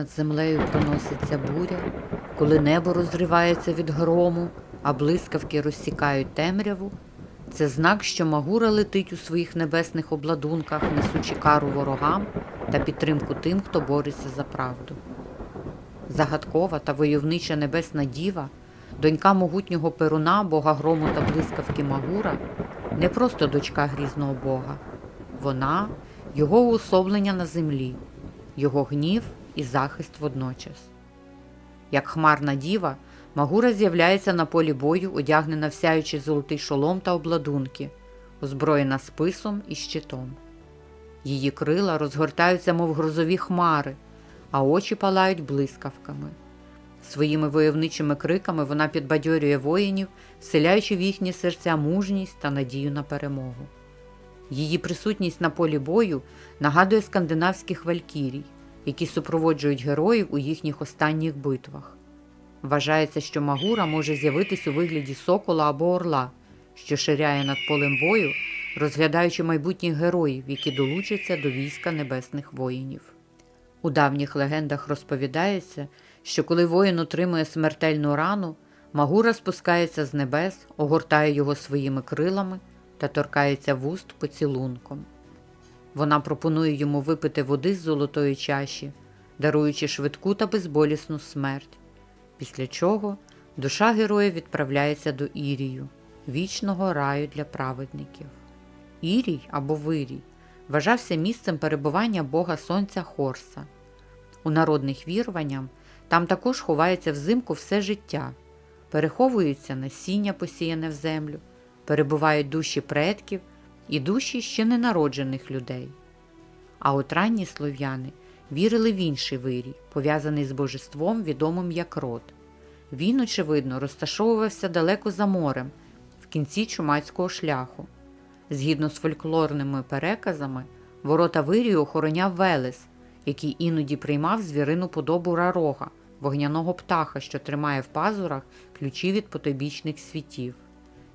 Над землею проноситься буря, коли небо розривається від грому, а блискавки розсікають темряву. Це знак, що Магура летить у своїх небесних обладунках, несучи кару ворогам та підтримку тим, хто бореться за правду. Загадкова та войовнича небесна діва, донька могутнього перуна, бога грому та блискавки Магура, не просто дочка грізного бога. Вона його уособлення на землі, його гнів і захист водночас. Як хмарна діва, Магура з'являється на полі бою, одягнена в золотий шолом та обладунки, озброєна списом і щитом. Її крила розгортаються, мов грозові хмари, а очі палають блискавками. Своїми войовничими криками вона підбадьорює воїнів, вселяючи в їхні серця мужність та надію на перемогу. Її присутність на полі бою нагадує скандинавських валькірій, які супроводжують героїв у їхніх останніх битвах. Вважається, що Магура може з'явитись у вигляді сокола або орла, що ширяє над полем бою, розглядаючи майбутніх героїв, які долучаться до війська небесних воїнів. У давніх легендах розповідається, що коли воїн отримує смертельну рану, Магура спускається з небес, огортає його своїми крилами та торкається вуст поцілунком. Вона пропонує йому випити води з золотої чаші, даруючи швидку та безболісну смерть, після чого душа героя відправляється до Ірію, вічного раю для праведників. Ірій або Вирій вважався місцем перебування бога сонця Хорса. У народних віруваннях там також ховається взимку все життя, переховується насіння, посіяне в землю, перебувають душі предків і душі ще ненароджених людей. А от ранні слов'яни вірили в інший вирій, пов'язаний з божеством, відомим як род. Він, очевидно, розташовувався далеко за морем, в кінці чумацького шляху. Згідно з фольклорними переказами, ворота вирію охороняв Велес, який іноді приймав звірину подобу рарога, вогняного птаха, що тримає в пазурах ключі від потойбічних світів.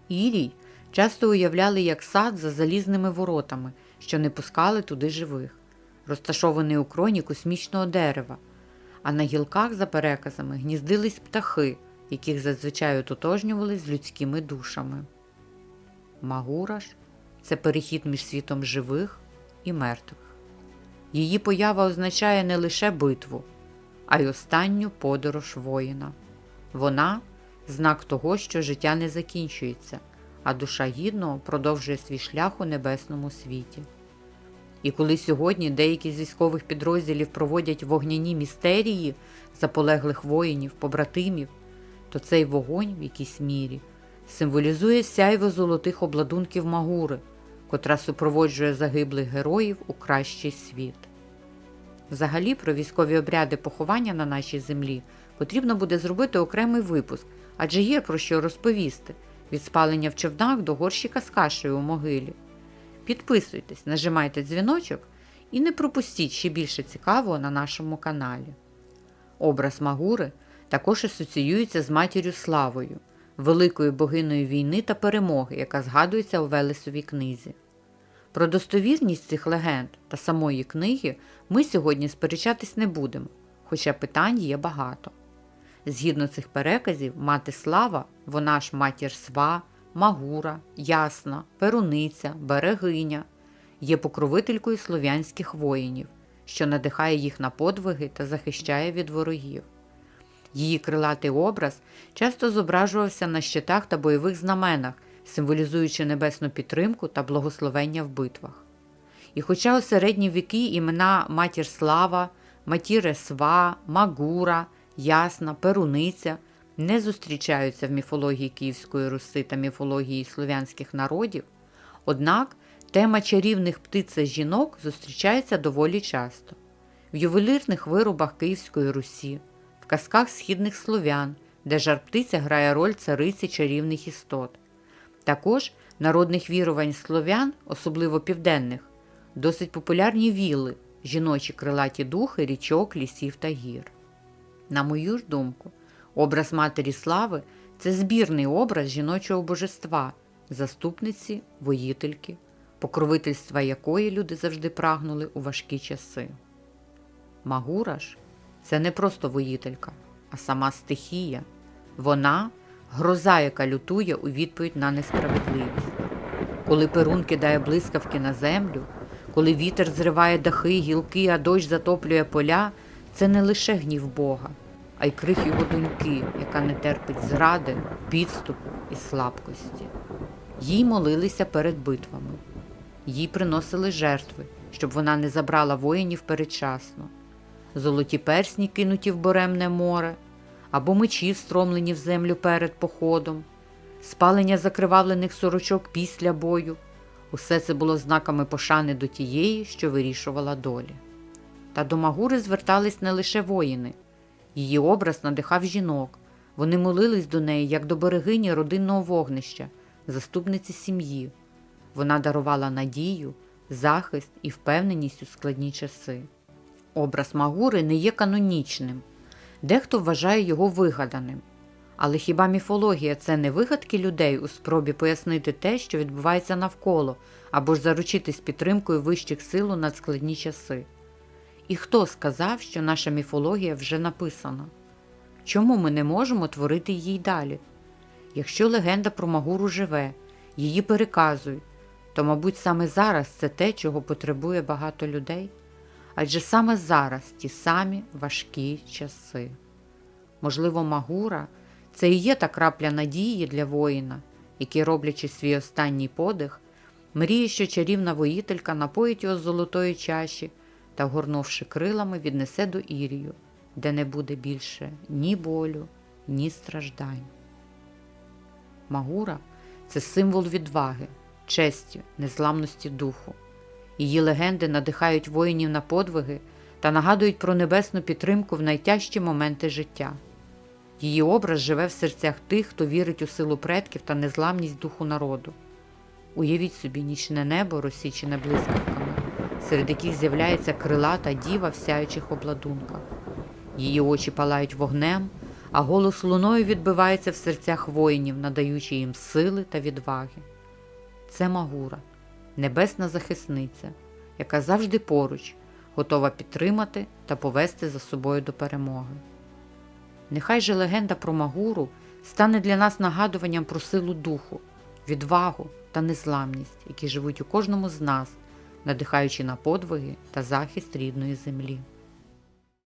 Ірій часто уявляли як сад за залізними воротами, що не пускали туди живих, розташований у кроні космічного дерева, а на гілках, за переказами, гніздились птахи, яких зазвичай ототожнювали з людськими душами. Магураш це перехід між світом живих і мертвих. Її поява означає не лише битву, а й останню подорож воїна. Вона знак того, що життя не закінчується, а душа гідного продовжує свій шлях у небесному світі. І коли сьогодні деякі з військових підрозділів проводять вогняні містерії заполеглих воїнів, побратимів, то цей вогонь в якійсь мірі символізує сяйво золотих обладунків Магури, котра супроводжує загиблих героїв у кращий світ. Взагалі, про військові обряди поховання на нашій землі потрібно буде зробити окремий випуск, адже є про що розповісти від спалення в човнах до горщика з кашею у могилі. Підписуйтесь, нажимайте дзвіночок і не пропустіть ще більше цікавого на нашому каналі. Образ Магури також асоціюється з матір'ю Славою, великою богиною війни та перемоги, яка згадується у Велесовій книзі. Про достовірність цих легенд та самої книги ми сьогодні сперечатись не будемо, хоча питань є багато. Згідно цих переказів, мати Слава, вона ж матір Сва, Магура, Ясна, Перуниця, Берегиня, є покровителькою слов'янських воїнів, що надихає їх на подвиги та захищає від ворогів. Її крилатий образ часто зображувався на щитах та бойових знаменах, символізуючи небесну підтримку та благословення в битвах. І хоча у середні віки імена Матір Слава, Матіре Сва, Магура, Ясна, Перуниця не зустрічаються в міфології Київської Руси та міфології слов'янських народів, однак тема чарівних птиць жінок зустрічається доволі часто в ювелірних виробах Київської Русі, в казках східних слов'ян, де жар-птиця грає роль цариці чарівних істот. Також народних вірувань слов'ян, особливо південних, досить популярні віли, жіночі крилаті духи річок, лісів та гір. На мою ж думку, образ Матері Слави це збірний образ жіночого божества, заступниці, воїтельки, покровительства якої люди завжди прагнули у важкі часи. Магура ж це не просто воїтелька, а сама стихія. Вона гроза, яка лютує у відповідь на несправедливість. Коли перун кидає блискавки на землю, коли вітер зриває дахи, гілки, а дощ затоплює поля, це не лише гнів Бога, а й крик його доньки, яка не терпить зради, підступу і слабкості. Їй молилися перед битвами, їй приносили жертви, щоб вона не забрала воїнів передчасно, золоті персні кинуті в боремне море, або мечі встромлені в землю перед походом, спалення закривавлених сорочок після бою. Усе це було знаками пошани до тієї, що вирішувала долі. Та до Магури звертались не лише воїни. Її образ надихав жінок. Вони молились до неї як до берегині родинного вогнища, заступниці сім'ї. Вона дарувала надію, захист і впевненість у складні часи. Образ Магури не є канонічним. Дехто вважає його вигаданим. Але хіба міфологія це не вигадки людей у спробі пояснити те, що відбувається навколо, або ж заручитись підтримкою вищих сил у надскладні часи? І хто сказав, що наша міфологія вже написана? Чому ми не можемо творити її далі? Якщо легенда про Магуру живе, її переказують, то, мабуть, саме зараз це те, чого потребує багато людей. Адже саме зараз ті самі важкі часи. Можливо, Магура це і є та крапля надії для воїна, який, роблячи свій останній подих, мріє, що чарівна воїтелька напоїть його з золотої чаші та, вгорнувши крилами, віднесе до Ірію, де не буде більше ні болю, ні страждань. Магура це символ відваги, честі, незламності духу. Її легенди надихають воїнів на подвиги та нагадують про небесну підтримку в найтяжчі моменти життя. Її образ живе в серцях тих, хто вірить у силу предків та незламність духу народу. Уявіть собі нічне небо, розсічене блискавками, серед яких з'являється крилата діва в сяючих обладунках. Її очі палають вогнем, а голос луною відбивається в серцях воїнів, надаючи їм сили та відваги. Це Магура, небесна захисниця, яка завжди поруч, готова підтримати та повести за собою до перемоги. Нехай же легенда про Магуру стане для нас нагадуванням про силу духу, відвагу та незламність, які живуть у кожному з нас, надихаючи на подвиги та захист рідної землі.